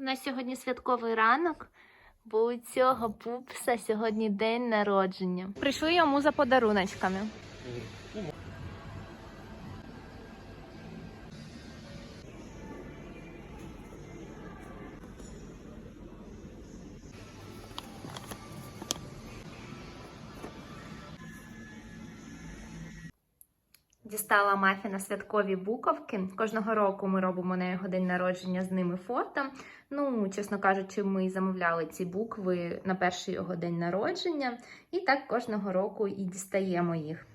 У нас сьогодні святковий ранок, бо у цього пупса сьогодні день народження. Прийшли йому за подаруночками. Дістала мафіна святкові буковки. Кожного року ми робимо на його день народження з ними фото. Ну, чесно кажучи, ми замовляли ці букви на перший його день народження, і так кожного року і дістаємо їх.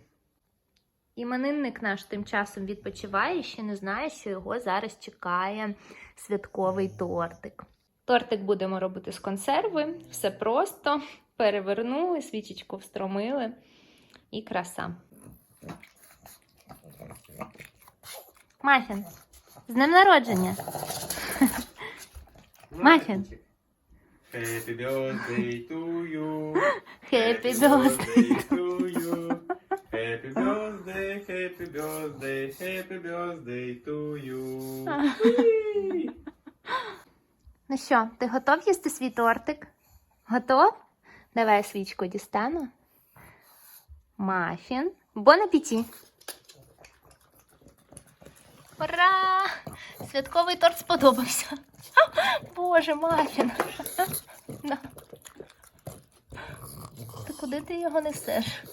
Іменинник наш тим часом відпочиває і ще не знає, що його зараз чекає святковий тортик. Тортик будемо робити з консерви, все просто. Перевернули, свічечку встромили і краса. Мафін, з днем народження! Мафін. Happy birthday to you. Happy birthday! to you. Happy birthday, happy birthday, happy birthday to you. Ну що, ти готов їсти свій тортик? Готов? Давай я свічку дістану. Мафін. Бон апеті! Ура! Святковий торт сподобався. Боже, мафін. На. Ти куди ти його несеш?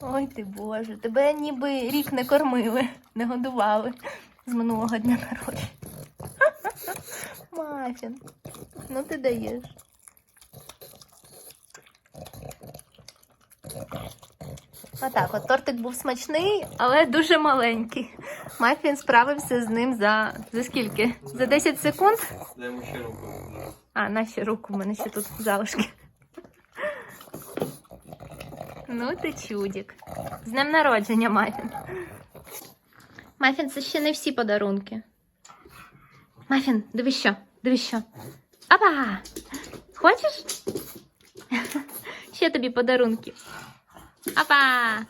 Ой ти Боже, тебе ніби рік не кормили, не годували з минулого дня народження. Мафін, ну ти даєш. Отак, от тортик був смачний, але дуже маленький. Мафін справився з ним за, за скільки? За 10 секунд? Йому ще руку. А, на ще руку, в мене ще тут залишки. Ну ти чудік. З днем народження, Мафін. Мафін, це ще не всі подарунки. Мафін, дивись що, дивись що. Апа! Хочеш? Ще тобі подарунки. Апа!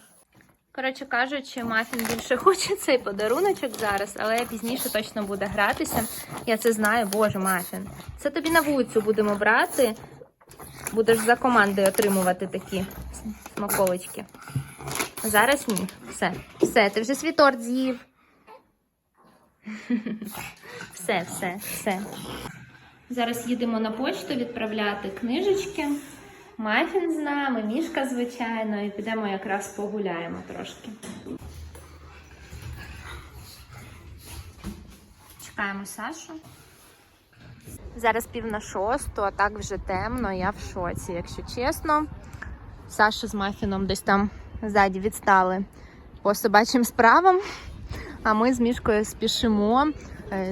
Коротше кажучи, Мафін більше хоче цей подаруночок зараз, але пізніше точно буде гратися. Я це знаю, боже, Мафін. Це тобі на вулицю будемо брати. Будеш за командою отримувати такі смаколички. Зараз ні. Все. Все, ти вже свій торт з'їв. Все, все, все. Зараз їдемо на почту відправляти книжечки. Мафін з нами, мішка, звичайно, і підемо якраз погуляємо трошки. Чекаємо Сашу. Зараз пів на шосту, а так вже темно, я в шоці, якщо чесно. Саша з Мафіном десь там ззаді відстали по собачим справам. А ми з Мішкою спішимо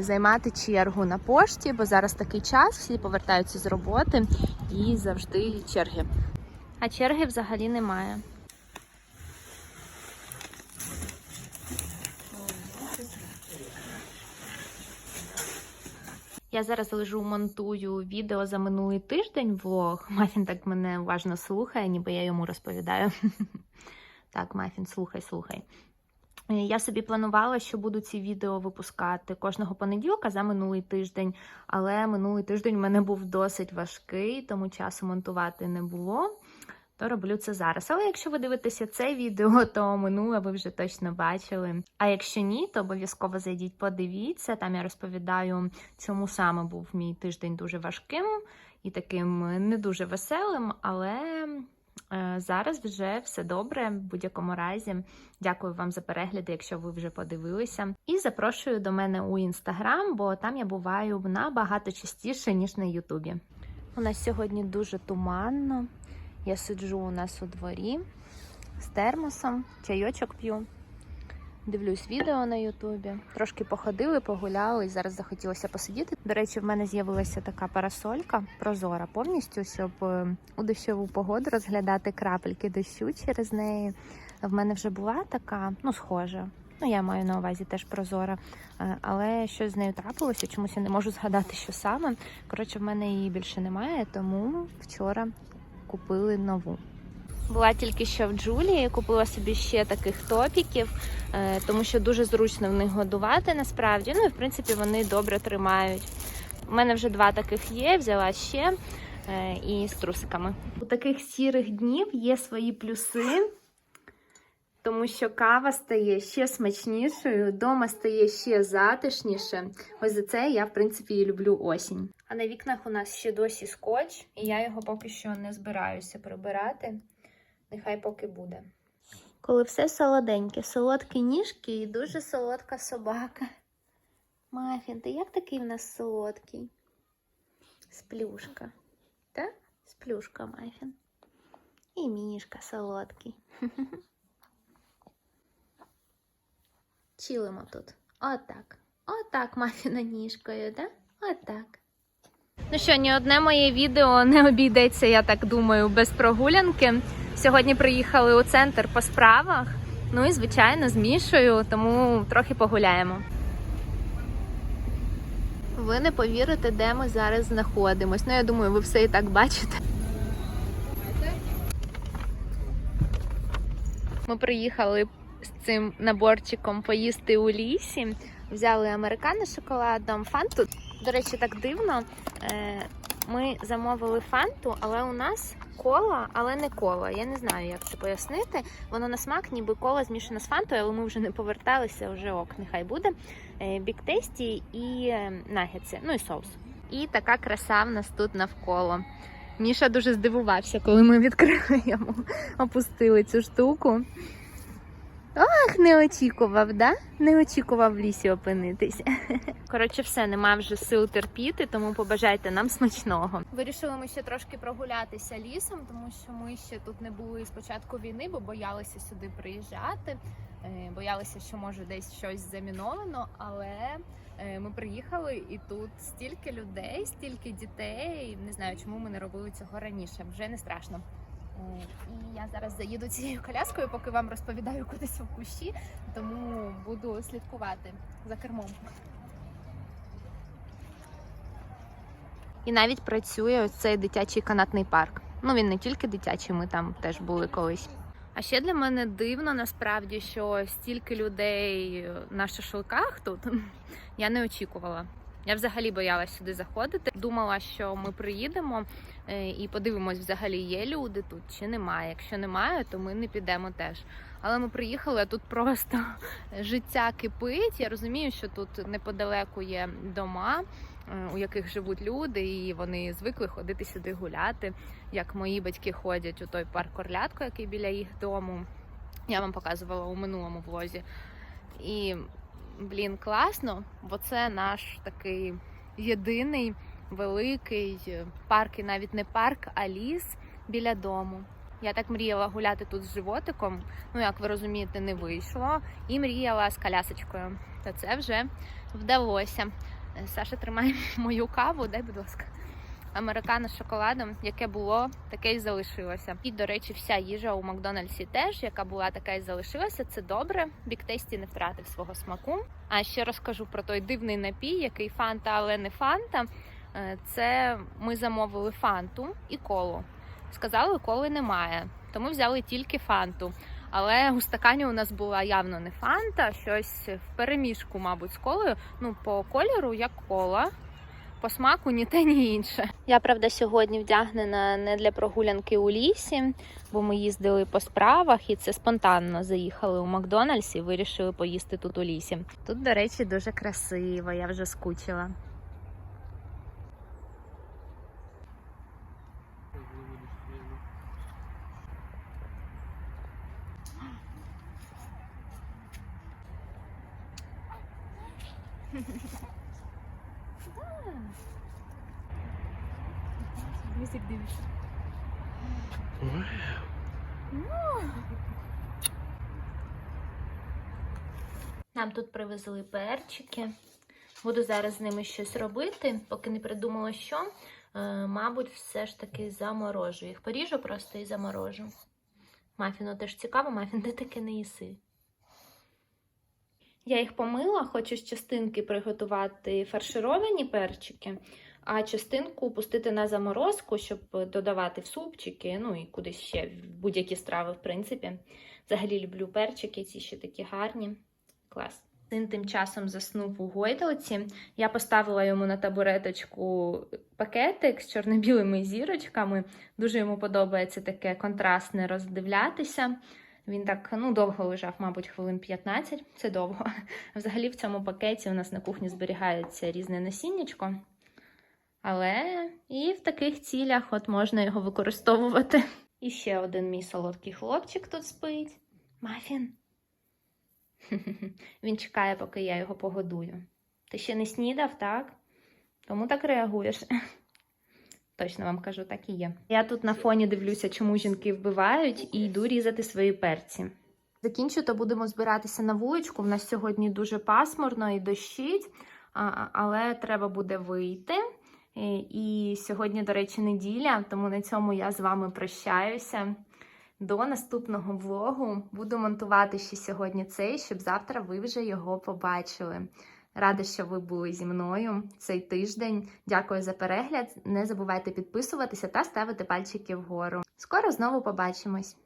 займати чергу на пошті, бо зараз такий час, всі повертаються з роботи і завжди черги. А черги взагалі немає. Я зараз лежу, монтую відео за минулий тиждень влог. Мафін так мене уважно слухає, ніби я йому розповідаю. Так, Мафін, слухай, слухай. Е, Я собі планувала, що буду ці відео випускати кожного понеділка за минулий тиждень, але минулий тиждень в мене був досить важкий, тому часу монтувати не було. То роблю це зараз. Але якщо ви дивитеся це відео, то минуле ви вже точно бачили. А якщо ні, то обов'язково зайдіть, подивіться. Там я розповідаю, чому саме був мій тиждень дуже важким і таким не дуже веселим, але зараз вже все добре. В будь-якому разі, дякую вам за перегляди, якщо ви вже подивилися. І запрошую до мене у інстаграм, бо там я буваю набагато частіше, ніж на Ютубі. У нас сьогодні дуже туманно. Я сиджу у нас у дворі з термосом, чайочок п'ю. Дивлюсь відео на Ютубі. Трошки походили, погуляли і зараз захотілося посидіти. До речі, в мене з'явилася така парасолька прозора повністю, щоб е, у дощову погоду розглядати крапельки дощу через неї. В мене вже була така, ну, схожа. Ну, я маю на увазі теж прозора, Е, але щось з нею трапилося, чомусь я не можу згадати, що саме. Коротше, в мене її більше немає, тому вчора купили нову. Була тільки що в Джулії, купила собі ще таких топіків, е, тому що дуже зручно в них годувати насправді. Ну і в принципі вони добре тримають. У мене вже два таких є, взяла ще е, і з трусиками. У таких сірих днів є свої плюси, тому що кава стає ще смачнішою, дома стає ще затишніше. Ось за це я, в принципі, і люблю осінь. А на вікнах у нас ще досі скотч, і я його поки що не збираюся прибирати. Нехай поки буде. Коли все солоденьке, солодкі ніжки і дуже солодка собака. Мафін, ти як такий в нас солодкий? Сплюшка. Так? Сплюшка Мафін. І мішка солодкий. Чилимо тут. Отак. Отак Мафіна ніжкою, так? Отак. Ну що, ні одне моє відео не обійдеться, я так думаю, без прогулянки. Сьогодні приїхали у центр по справах. Ну і звичайно, з Мішою, тому трохи погуляємо. Ви не повірите, де ми зараз знаходимось. Ну, я думаю, ви все і так бачите. Ми приїхали з цим наборчиком поїсти у лісі. Взяли американо з шоколадом, фанту. До речі, так дивно. Е, Ми замовили фанту, але у нас кола, але не кола. Я не знаю, як це пояснити. Воно на смак, ніби кола змішана з фантою, але ми вже не поверталися, вже ок, нехай буде. Бік тесті і е, нагетси, ну і соус. І така краса в нас тут навколо. Міша дуже здивувався, коли ми відкрили йому, опустили цю штуку. Ах, не очікував, да? Не очікував в лісі опинитися. Коротше, все, нема вже сил терпіти, тому побажайте нам смачного. Вирішили ми ще трошки прогулятися лісом, тому що ми ще тут не були з початку війни, бо боялися сюди приїжджати. Е, Боялися, що може десь щось заміновано, але е, ми приїхали і тут стільки людей, стільки дітей. Не знаю, чому ми не робили цього раніше. Вже не страшно. Е, І я зараз заїду цією коляскою, поки вам розповідаю кудись у кущі, тому буду слідкувати за кермом. І навіть працює ось цей дитячий канатний парк. Ну він не тільки дитячий, ми там теж були колись. А ще для мене дивно насправді, що стільки людей на шашликах тут я не очікувала. Я взагалі боялася сюди заходити. Думала, що ми приїдемо і подивимось, взагалі є люди тут чи немає. Якщо немає, то ми не підемо теж. Але ми приїхали, а тут просто життя кипить. Я розумію, що тут неподалеку є дома, е, у яких живуть люди, і вони звикли ходити сюди гуляти. Як мої батьки ходять у той парк Орлятко, який біля їх дому. Я вам показувала у минулому влозі. І блін, класно, бо це наш такий єдиний великий парк, і навіть не парк, а ліс біля дому. Я так мріяла гуляти тут з животиком. Ну, як ви розумієте, не вийшло. І мріяла з колясочкою. Та це вже вдалося. Е, Саша тримає мою каву, дай, будь ласка. Американо з шоколадом, яке було, таке й залишилося. І, до речі, вся їжа у Макдональдсі теж, яка була, така й залишилася. Це добре. Біктесті не втратив свого смаку. А ще розкажу про той дивний напій, який фанта, але не фанта. Е, Це ми замовили фанту і колу. Сказали, коли немає, тому взяли тільки фанту. Але у стакані у нас була явно не фанта, щось в переміжку, мабуть, з колою. Ну, по кольору як кола. По смаку ні те, ні інше. Я правда сьогодні вдягнена не для прогулянки у лісі, бо ми їздили по справах і це спонтанно заїхали у Макдональдс і вирішили поїсти тут у лісі. Тут, до речі, дуже красиво, я вже скучила. Місик дивишся. Нам тут привезли перчики. Буду зараз з ними щось робити, поки не придумала що. Е, мабуть, все ж таки заморожу. Їх поріжу просто і заморожу. Мафіну теж цікаво, мафін ти таке не їси. Я їх помила, хочу з частинки приготувати фаршировані перчики, а частинку пустити на заморозку, щоб додавати в супчики, ну і кудись ще в будь-які страви, в принципі. Взагалі люблю перчики, ці ще такі гарні. Клас. Син тим часом заснув у гойдалці. Я поставила йому на табуреточку пакетик з чорно-білими зірочками. Дуже йому подобається таке контрастне роздивлятися. Він так ну, довго лежав, мабуть, хвилин 15, це довго. Взагалі в цьому пакеті у нас на кухні зберігається різне насіннячко. Але і в таких цілях от можна його використовувати. І ще один мій солодкий хлопчик тут спить. Мафін. Він чекає, поки я його погодую. Ти ще не снідав, так? Тому так реагуєш. Точно вам кажу, так і є. Я тут на фоні дивлюся, чому жінки вбивають, і йду різати свої перці. Закінчу, то будемо збиратися на вуличку. В нас сьогодні дуже пасмурно і дощить, але треба буде вийти. І сьогодні, до речі, неділя, тому на цьому я з вами прощаюся. До наступного влогу буду монтувати ще сьогодні цей, щоб завтра ви вже його побачили. Рада, що ви були зі мною цей тиждень. Дякую за перегляд. Не забувайте підписуватися та ставити пальчики вгору. Скоро знову побачимось!